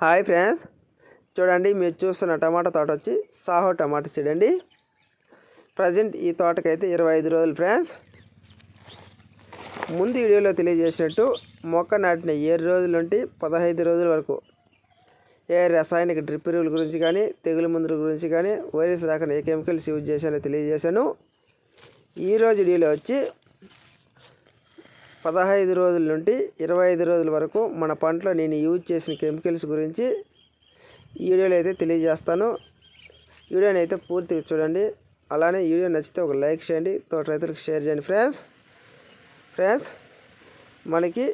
Hi friends. చూడండి మీరు చూస్తున్న టమాటా తోట వచ్చి సాహో టమాటా సీడ్ అండి. ప్రజెంట్ ఈ తోటకైతే ఇరవై ఐదు రోజులు ఫ్రెండ్స్. ముందు వీడియోలో తెలియజేసినట్టు మొక్క నాటిన ఏడు రోజుల నుండి పదహైదు రోజుల వరకు ఏ రసాయనిక డ్రిప్ ఎరువుల గురించి కానీ తెగులు మందుల గురించి కానీ వైరస్ రాకుండా ఏ కెమికల్స్ యూజ్ చేశానో తెలియజేశాను. ఈరోజు వీడియోలో వచ్చి పదహైదు రోజుల నుండి ఇరవై ఐదు రోజుల వరకు మన పంటలో నేను యూజ్ చేసిన కెమికల్స్ గురించి వీడియోలో అయితే తెలియజేస్తాను. వీడియోని అయితే పూర్తిగా చూడండి. అలానే వీడియో నచ్చితే ఒక లైక్ చేయండి. తోట రైతులకు షేర్ చేయండి ఫ్రెండ్స్. ఫ్రెండ్స్ మనకి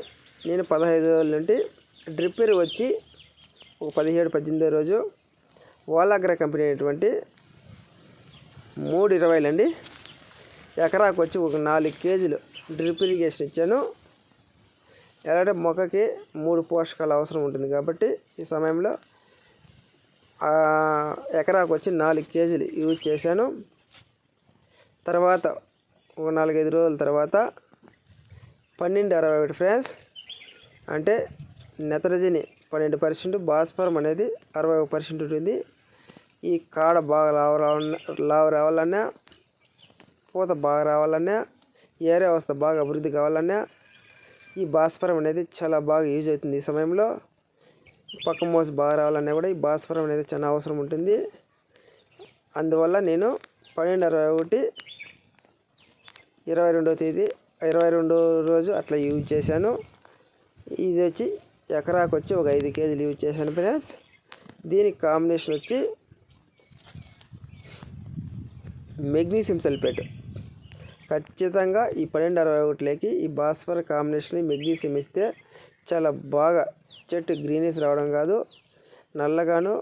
నేను పదహైదు రోజుల నుండి డ్రిప్పర్ వచ్చి ఒక పదిహేడు పద్దెనిమిదో రోజు ఓలాగ్రా కంపెనీ అయినటువంటి మూడు ఇరవైలండి. ఎకరాకు వచ్చి ఒక నాలుగు కేజీలు డ్రిప్ ఇరిగేషన్ ఇచ్చాను. ఎలాంటి మొక్కకి మూడు పోషకాలు అవసరం ఉంటుంది కాబట్టి ఈ సమయంలో ఎకరాకు వచ్చి నాలుగు కేజీలు యూజ్ చేశాను. తర్వాత ఒక నాలుగైదు రోజుల తర్వాత పన్నెండు అరవై ఒకటి ఫ్రెండ్స్ అంటే నెత్రజని పన్నెండు పర్సెంట్ భాస్వరం అనేది అరవై ఒక పర్సెంట్ ఉంటుంది. ఈ కాడ బాగా లావు రావాలన్నా లావు రావాలన్నా పూత బాగా రావాలన్నా ఏరే వ్యవస్థ బాగా అభివృద్ధి కావాలన్నా ఈ భాస్వరం అనేది చాలా బాగా యూజ్ అవుతుంది. ఈ సమయంలో పక్క మోసి బాగా రావాలన్నా కూడా ఈ భాస్వరం అనేది చాలా అవసరం ఉంటుంది. అందువల్ల నేను పన్నెండు అరవై ఒకటి ఇరవై రెండవ తేదీ ఇరవై రెండో రోజు అట్లా యూజ్ చేశాను. ఇది వచ్చి ఎకరాకు వచ్చి ఒక ఐదు కేజీలు యూజ్ చేశాను ఫ్రెండ్స్. దీనికి కాంబినేషన్ వచ్చి మెగ్నీషియం సల్ఫేట్. ఖచ్చితంగా ఈ పన్నెండు అరవై ఒకటిలోకి ఈ భాస్వర్ కాంబినేషన్ మెగ్నీషియం ఇస్తే చాలా బాగా చెట్టు గ్రీనిష్ రావడం కాదు నల్లగాను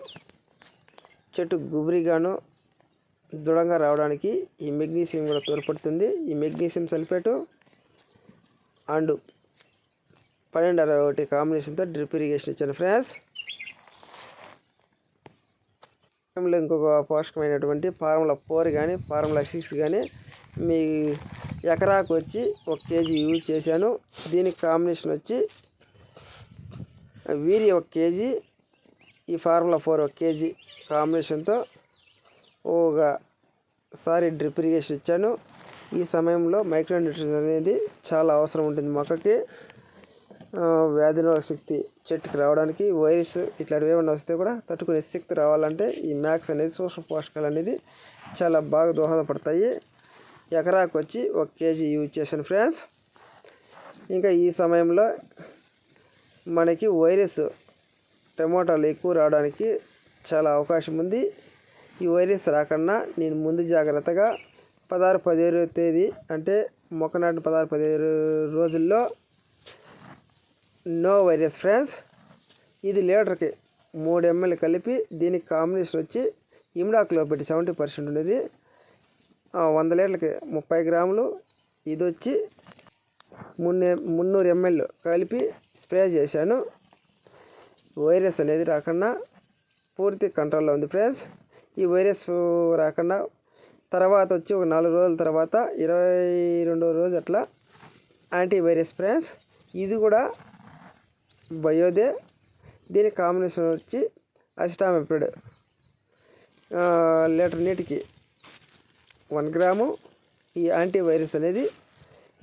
చెట్టు గుబురిగాను దృఢంగా రావడానికి ఈ మెగ్నీషియం కూడా తోడ్పడుతుంది. ఈ మెగ్నీషియం సల్ఫేటు అండ్ పన్నెండు అరవై ఒకటి కాంబినేషన్తో డ్రిప్ ఇరిగేషన్ ఇచ్చాను ఫ్రెండ్స్. ఇంకొక పోషకమైనటువంటి ఫార్ములా ఫోర్ కానీ ఫార్ములా సిక్స్ కానీ మీ ఎకరాకు వచ్చి ఒక కేజీ యూజ్ చేశాను. దీనికి కాంబినేషన్ వచ్చి వీరి ఒక కేజీ ఈ ఫార్ములా ఫోర్ ఒక కేజీ కాంబినేషన్తో ఒకసారి డ్రిప్ ఇరిగేషన్ ఇచ్చాను. ఈ సమయంలో మైక్రో న్యూట్రిషన్ అనేది చాలా అవసరం ఉంటుంది మొక్కకి. వ్యాధి శక్తి చెట్టుకి రావడానికి వైరస్ ఇట్లాంటివి ఏమైనా వస్తే కూడా తట్టుకునే శక్తి రావాలంటే ఈ మ్యాక్స్ అనేది సూక్ష్మ పోషకాలు అనేది చాలా బాగా దోహదపడతాయి. ఎకరాకు వచ్చి ఒక కేజీ యూజ్ చేశాను ఫ్రెండ్స్. ఇంకా ఈ సమయంలో మనకి వైరస్ టమోటాలు ఎక్కువ రావడానికి చాలా అవకాశం ఉంది. ఈ వైరస్ రాకుండా నేను ముందు జాగ్రత్తగా పదహారు పదిహేడు తేదీ అంటే మొక్కనాటి పదహారు పదిహేడు రోజుల్లో నో వైరస్ ఫ్రెండ్స్. ఇది లీటర్కి మూడు ఎంఎల్ కలిపి దీనికి కాంబినేషన్ వచ్చి ఇమ్డాక్లో పెట్టి సెవెంటీ పర్సెంట్ ఉండేది. వంద లీటర్లకి ముప్పై గ్రాములు ఇది వచ్చి మున్నే మున్నూరు ఎంఎల్ కలిపి స్ప్రే చేశాను. వైరస్ అనేది రాకుండా పూర్తి కంట్రోల్లో ఉంది ఫ్రెండ్స్. ఈ వైరస్ రాకుండా తర్వాత వచ్చి ఒక నాలుగు రోజుల తర్వాత ఇరవై రెండో రోజు అట్లా యాంటీవైరస్ ఫ్రెండ్స్. ఇది కూడా బయోదే. దీని కాంబినేషన్ వచ్చి అసిటామెప్రిడ్ లీటర్ నీటికి వన్ గ్రాము ఈ యాంటీవైరస్ అనేది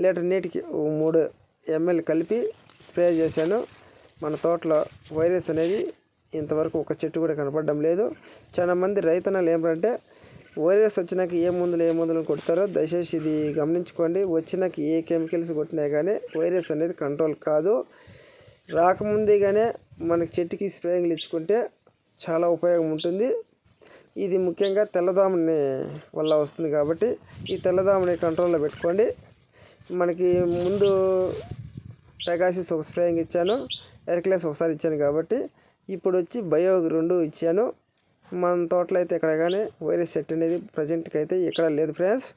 లీటర్ నీటికి మూడు ఎంఎల్ కలిపి స్ప్రే చేశాను. మన తోటలో వైరస్ అనేది ఇంతవరకు ఒక చెట్టు కూడా కనపడడం లేదు. చాలా మంది రైతన్నలు ఏమిటంటే వైరస్ వచ్చినాక ఏ మందులు ఏ మందులు కొడతారో దయచేసి ఇది గమనించుకోండి. వచ్చినాక ఏ కెమికల్స్ కొట్టినా కానీ వైరస్ అనేది కంట్రోల్ కాదు. రాకముందేగానే మనకి చెట్టుకి స్ప్రేయింగ్లు ఇచ్చుకుంటే చాలా ఉపయోగం ఉంటుంది. ఇది ముఖ్యంగా తెల్లదోమని వల్ల వస్తుంది కాబట్టి ఈ తెల్లదోమని కంట్రోల్లో పెట్టుకోండి. మనకి ముందు పెగాసిస్ ఒక స్ప్రేయింగ్ ఇచ్చాను ఎర్క్లెస్ ఒకసారి ఇచ్చాను కాబట్టి ఇప్పుడు వచ్చి బయో రెండు ఇచ్చాను. మన తోటలో అయితే ఎక్కడ కానీ వైరస్ సెట్ అనేది ప్రజెంట్కి అయితే ఎక్కడ లేదు ఫ్రెండ్స్.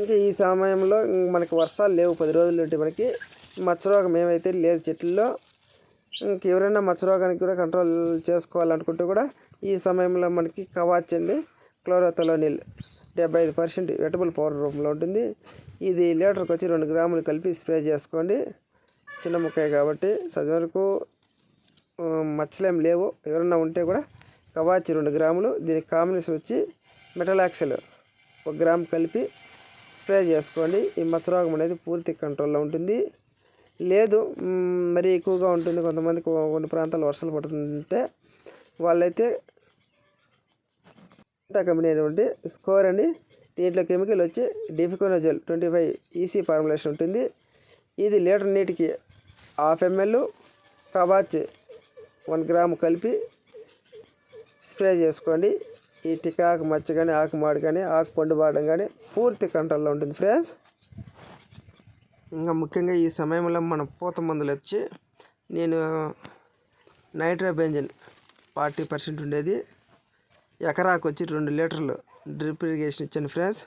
ఇంకా ఈ సమయంలో మనకి వర్షాలు లేవు పది రోజులు ఉంటే మనకి మచ్చరోగం ఏమైతే లేదు చెట్లలో ఇంకెవరైనా మచ్చరోగానికి కూడా కంట్రోల్ చేసుకోవాలనుకుంటే కూడా ఈ సమయంలో మనకి కవాచ్ అండి క్లోరోథలోనిల్. డెబ్బై ఐదు పర్సెంట్ వెటబుల్ పౌడర్ రూపంలో ఉంటుంది. ఇది లీటర్కి వచ్చి రెండు గ్రాములు కలిపి స్ప్రే చేసుకోండి. చిన్న ముక్కాయ కాబట్టి సది వరకు మచ్చలేం లేవు. ఎవరన్నా ఉంటే కూడా కవాచి రెండు గ్రాములు దీనికి కాంబినేషన్ వచ్చి మెటలాక్సెల్ ఒక గ్రామ్ కలిపి స్ప్రే చేసుకోండి. ఈ మత్స్యరోగం రోగం అనేది పూర్తి కంట్రోల్లో ఉంటుంది. లేదు. మరి మరీ ఎక్కువగా ఉంటుంది. కొంతమందికి కొన్ని ప్రాంతాల్లో వర్షాలు పడుతుంటే వాళ్ళైతే కంపెనీ అయినటువంటి స్కోర్ అని దీంట్లో కెమికల్ వచ్చి difenoconazole twenty five EC formulation ఉంటుంది. ఇది లీటర్ నీటికి half ML Kavach one gram కలిపి స్ప్రే చేసుకోండి. ఈ టికాకు మచ్చ కానీ ఆకు మాడు కానీ ఆకు పండు బాడడం కానీ పూర్తి కంట్రోల్లో ఉంటుంది ఫ్రెండ్స్. ఇంకా ముఖ్యంగా ఈ సమయంలో మన పూత మందులు వచ్చి నేను నైట్రోబెంజన్ ఫార్టీ పర్సెంట్ ఉండేది. ఎకరాకు వచ్చి రెండు లీటర్లు డ్రిప్ ఇరిగేషన్ ఇచ్చాను ఫ్రెండ్స్.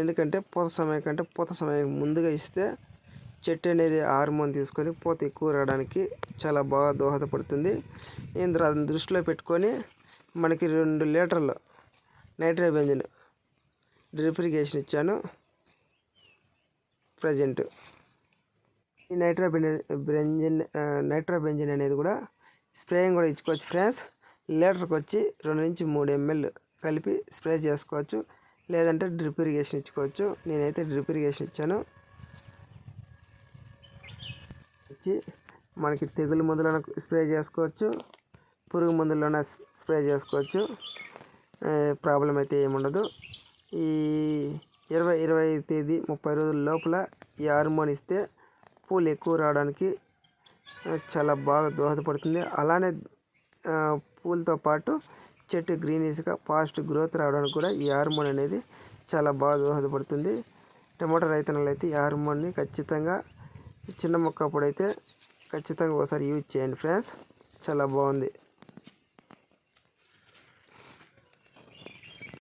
ఎందుకంటే పూత సమయం కంటే పూత సమయం ముందుగా ఇస్తే చెట్టు అనేది హార్మోన్ తీసుకొని పూత ఎక్కువ రావడానికి చాలా బాగా దోహదపడుతుంది. నేను దాన్ని దృష్టిలో పెట్టుకొని మనకి రెండు లీటర్లు నైట్రోబెంజన్ డ్రిప్ ఇరిగేషన్ ఇచ్చాను. ప్రజెంట్ ఈ నైట్రోబెంజన్ బెంజిన్ నైట్రోబెంజిన్ అనేది కూడా స్ప్రేయింగ్ కూడా ఇచ్చుకోవచ్చు ఫ్రెండ్స్. లీటర్కి వచ్చి రెండు నుంచి మూడు ఎంఎల్ కలిపి స్ప్రే చేసుకోవచ్చు. లేదంటే డ్రిప్ ఇరిగేషన్ ఇచ్చుకోవచ్చు. నేనైతే డ్రిప్ ఇరిగేషన్ ఇచ్చాను. ఇచ్చి మనకి తెగులు మందులను స్ప్రే చేసుకోవచ్చు. పురుగు మందులను స్ప్రే చేసుకోవచ్చు. ప్రాబ్లం అయితే ఏముండదు ఈ ఇరవై ఇరవై తేదీ ముప్పై రోజుల లోపల ఈ హార్మోన్ ఇస్తే పూలు ఎక్కువ రావడానికి చాలా బాగా దోహదపడుతుంది. అలానే పూలతో పాటు చెట్టు గ్రీనిష్గా ఫాస్ట్ గ్రోత్ రావడానికి కూడా ఈ హార్మోన్ అనేది చాలా బాగా దోహదపడుతుంది. టమాటా రైతన్నలు అయితే ఈ హార్మోన్ని ఖచ్చితంగా చిన్న మొక్క అప్పుడైతే ఖచ్చితంగా ఒకసారి యూజ్ చేయండి ఫ్రెండ్స్. చాలా బాగుంది.